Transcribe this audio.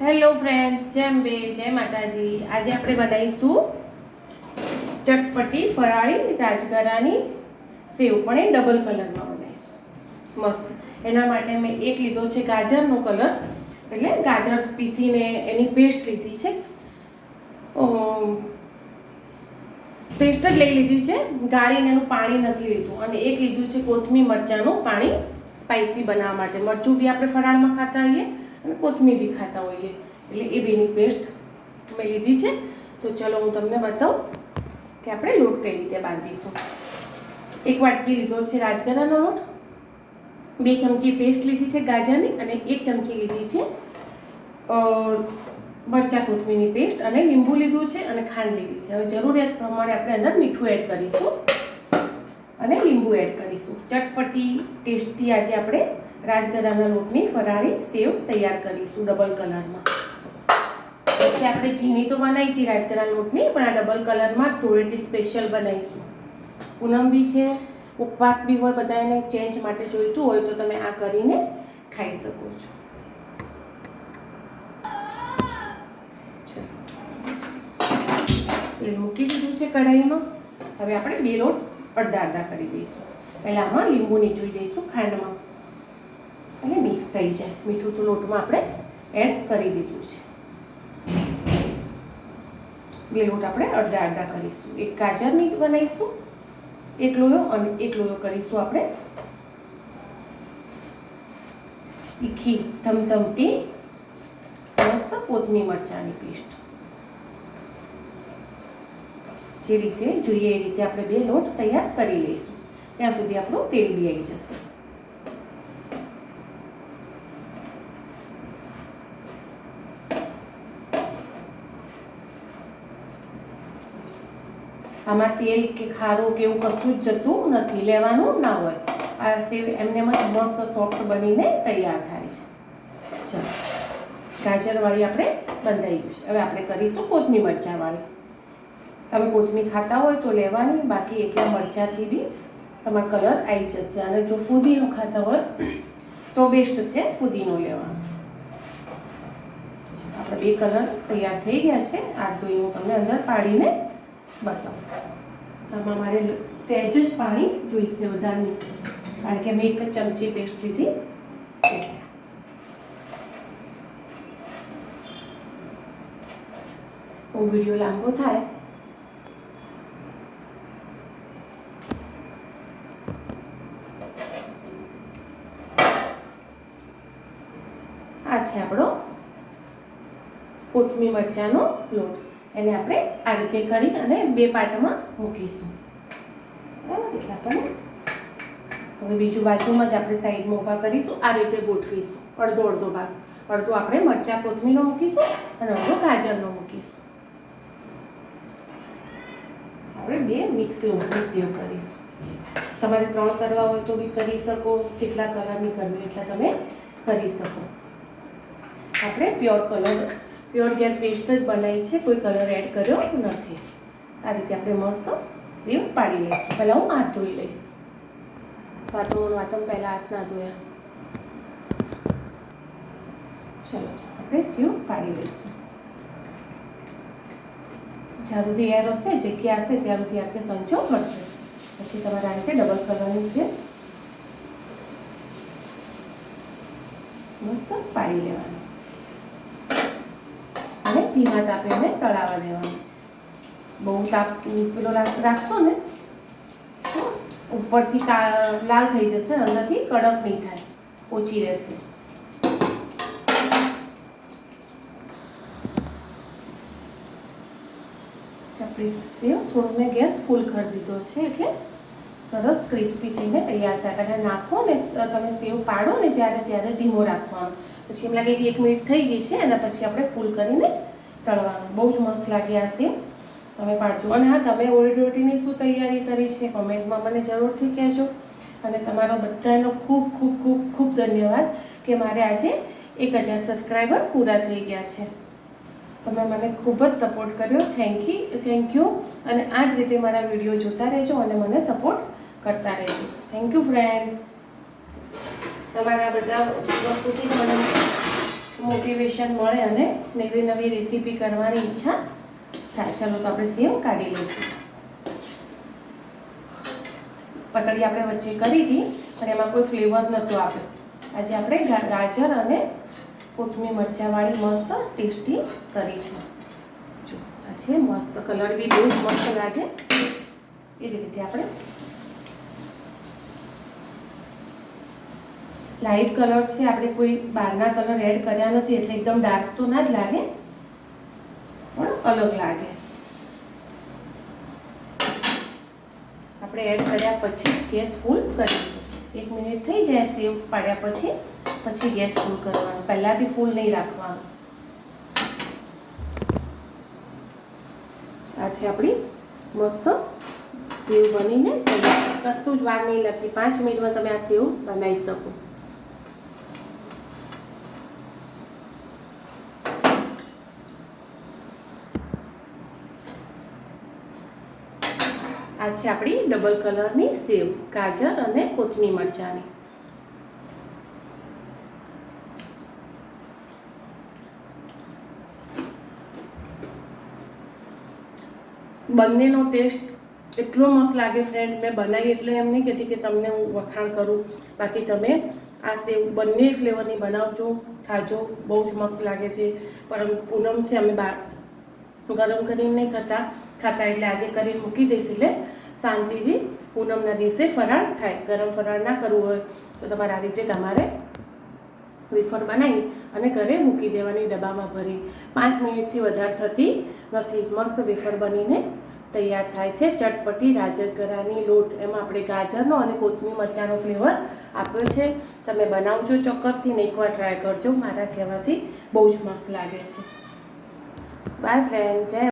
Hello friends જેમ બે, જય માતાજી. આજે આપણે બનાવીશું ચટપટી ફરાળી રાજગરાની સેવ, પણ એ ડબલ કલરમાં બનાવીશું. મસ્ત. એના માટે મેં એક લીધો છે ગાજરનો કલર એટલે ગાજર પીસીને એની પેસ્ટ લીધી છે. પેસ્ટ જ લઈ લીધી છે. ગાળીને એનું પાણી નથી લીધું અને એક લીધું છે કોથમી મરચાંનું પાણી સ્પાઇસી બનાવવા માટે. મરચું બી આપણે ફરાળમાં ખાતા હોઈએ અને કોથમીર બી ખાતા હોઈએ. એટલે એ બેની પેસ્ટ મેં લીધી છે. તો ચલો હું તમને બતાવું કે આપણે લોટ કઈ રીતે બાંધીશું. એક વાટકી લીધો છે રાજગરાનો લોટ. બે ચમચી પેસ્ટ લીધી છે ગાજરની અને એક ચમચી લીધી છે મરચા કોથમીરની પેસ્ટ અને લીંબુ લીધું છે અને ખાંડ લીધી છે. હવે જરૂરિયાત પ્રમાણે આપણે અંદર મીઠું એડ કરીશું અને લીંબુ એડ કરીશું. ચટપટી, ટેસ્ટી આજે આપણે રાજગરાના લોટની ફરાળી સેવ તૈયાર કરીશું ડબલ કલરમાં. પછી આપણે ઝીણી તો બનાવી હતી રાજગરા લોટની, પણ આ ડબલ કલરમાં ધોળેટી સ્પેશિયલ બનાવીશું. પૂનમ બી છે, ઉપવાસ બી હોય, બધાને ચેન્જ માટે જોઈતું હોય તો તમે આ કરીને ખાઈ શકો છો. તેલ મૂકી દીધું છે કઢાઈમાં. હવે આપણે બે લોટ અડધા અડધા કરી દઈશું. પહેલાં આમાં લીંબુ નીચોઈ દઈશું ખાંડમાં. એટલે મિક્સ થઈ જાય. મીઠું તો લોટમાં આપણે એડ કરી દીધું છે. બે લોટ આપણે અડધા અડધા કરીશું. એક ગાજરની બનાવીશું, એક લોયો અને એક લોયો કરીશું આપણે. તીખી, ધમધમતી, મસ્ત કોથમી મરચાંની પેસ્ટ. જે રીતે જોઈએ એ રીતે આપણે બે લોટ તૈયાર કરી લઈશું. ત્યાં સુધી આપણું તેલ બી આવી જશે. આમાં તેલ કે ખારું કે એવું કશું જ જતું નથી, લેવાનું ના હોય. આ સેવ એમને મસ્ત સોફ્ટ બનીને તૈયાર થાય છે. ચાલો, ગાજરવાળી આપણે બંધાઈ ગયું છે. હવે આપણે કરીશું કોથમી મરચાંવાળી. તમે કોથમી ખાતા હોય તો લેવાની, બાકી એટલા મરચાંથી બી તમારો કલર આવી જશે. અને જો ફુદીનો ખાતા હોય, તો બેસ્ટ છે ફુદીનો લેવાનો. આપણે બે કલર તૈયાર થઈ ગયા છે. આ જોઈ હું તમને અંદર પાડીને બતાવું. આમાં મારે સહેજ જ પાણી જોઈશે વધારે કારણ કે મેં એક ચમચી પેસ્ટ લીધી. હું વીડિયો લાંબો થાય. આ છે આપણો કોથમી મરચાંનો લોટ. એને આપણે આ રીતે કરી અને બે પાટમાં મૂકીશું. બરાબર? એટલે આપણને હવે બીજું બાજુમાં જ આપણે સાઈડમાં ઊભા કરીશું, આ રીતે ગોઠવીશું. અડધો અડધો ભાગ. અડધો આપણે મરચાં કોથમીનો મૂકીશું અને અડધો ગાજરનો મૂકીશું. આપણે બે મિક્સ સેવ કરીશું. તમારે ત્રણ કરવા હોય તો બી કરી શકો, જેટલા કલરની કરવી એટલા તમે કરી શકો. આપણે pure colour pure gel paste જ બનાવી છે. કોઈ કલર એડ કર્યો નથી. આ રીતે આપણે મસ્ત સેવ પાડી લઈશું. પહેલાં હું હાથ ધોઈ લઈશ. વાતો વાતમ પહેલાં હાથ ના ધોયા. ચલો, આપણે સેવ પાડી લઈશું. જ્યાં એર હશે જગ્યા હશે, ત્યાં સુધી આ સંચો મળશે પછી તમારે આ રીતે ડબલ કલરની છે. મસ્ત પાડી લેવાની. ધીમા તાપે એને તળાવવા દેવાનું. બહુ તાપ પેલો રાખ- રાખશો ને તો ઉપરથી લાલ થઈ જશે, અંદરથી કડક નહીં થાય ઓછી રહેશે. સેવ થોડું મેં ગેસ ફૂલ કરી દીધો છે એટલે સરસ ક્રિસ્પી થઈને તૈયાર થાય. અને નાખો ને તમે સેવ પાડો ને જ્યારે, ત્યારે ધીમો રાખવાનો. પછી એમ લાગે એક મિનિટ થઈ ગઈ છે અને પછી આપણે ફૂલ કરીને તળવાનું બહુ જ મસ્ત લાગે આ તમે પાડજો અને હા, તમે ઓળી રોટીની શું તૈયારી કરી છે? કોમેન્ટમાં મને જરૂરથી કહેજો. અને તમારો બધાનો ખૂબ ખૂબ ખૂબ ખૂબ ધન્યવાદ કે મારે આજે એક હજાર સબસ્ક્રાઈબર પૂરા થઈ ગયા છે. તમે મને ખૂબ જ સપોર્ટ કર્યો. થેન્ક યુ થેન્ક યુ અને આ જ રીતે મારા વીડિયો જોતા રહેજો અને મને સપોર્ટ કરતા રહેજો. થેન્ક યુ ફ્રેન્ડ્સ તમારા બધા વસ્તુથી મને મોટિવેશન મળે અને નવી નવી રેસીપી કરવાની ઈચ્છા થાય. ચલો તો આપણે સેવ કાઢી લઈશું. પતળી આપણે વચ્ચે કરી હતી, પણ એમાં કોઈ ફ્લેવર નહોતો આપ્યો આજે આપણે ગાજર અને કોથમીર મરચાંવાળી મસ્ત ટેસ્ટી કરી છે. જો, આ છે મસ્ત કલર બી બહુ મસ્ત લાગે. એ જ રીતે આપણે લાઇટ કલર છે, આપણે કોઈ બહારના કલર એડ કર્યા નથી, એટલે એકદમ ડાર્ક તો ના જ લાગે, પણ અલગ લાગે. આપણે એડ કર્યા પછી જ ગેસ ફૂલ કરીશું. એક મિનિટ થઈ જાય સેવ પાડ્યા પછી પછી ગેસ ફૂલ કરવાનો. પહેલાંથી ફૂલ નહીં રાખવાનું. આ છે આપણી મસ્ત સેવ બનીને કશું જ વાર નહીં લાગતી. પાંચ મિનિટમાં તમે આ સેવ બનાવી શકો. આ છે આપણી ડબલ કલરની સેવ, ગાજર અને કોથમી મરચાંની. બંનેનો ટેસ્ટ એટલો મસ્ત લાગે ફ્રેન્ડ મેં બનાવી એટલે એમ નહીં કહેતી કે તમને હું વખાણ કરું. બાકી તમે આ સેવ બંને ફ્લેવરની બનાવજો, ખાજો. બહુ જ મસ્ત લાગે છે. પરમ પૂનમ છે, અમે બાર ગરમ કરીને નહીં ખાતા. ખાતા એટલે આજે કરીને મૂકી દઈશ એટલે શાંતિથી પૂનમના દિવસે ફરાળ થાય. ગરમ ફરાળ ના કરવું હોય તો તમારે આ રીતે તમારે વેફર બનાવી અને ઘરે મૂકી દેવાની ડબ્બામાં ભરી. પાંચ મિનિટથી વધારે થતી નથી. મસ્ત વેફર બનીને તૈયાર થાય છે. ચટપટી રાજગરાની લોટ. એમાં આપણે ગાજરનો અને કોથમીર મરચાંનો ફ્લેવર આપ્યો છે. તમે બનાવજો ચોક્કસથી ને એકવાર ટ્રાય કરજો. મારા કહેવાથી બહુ જ મસ્ત લાગે છે. બાય ફ્રેન્ડ જય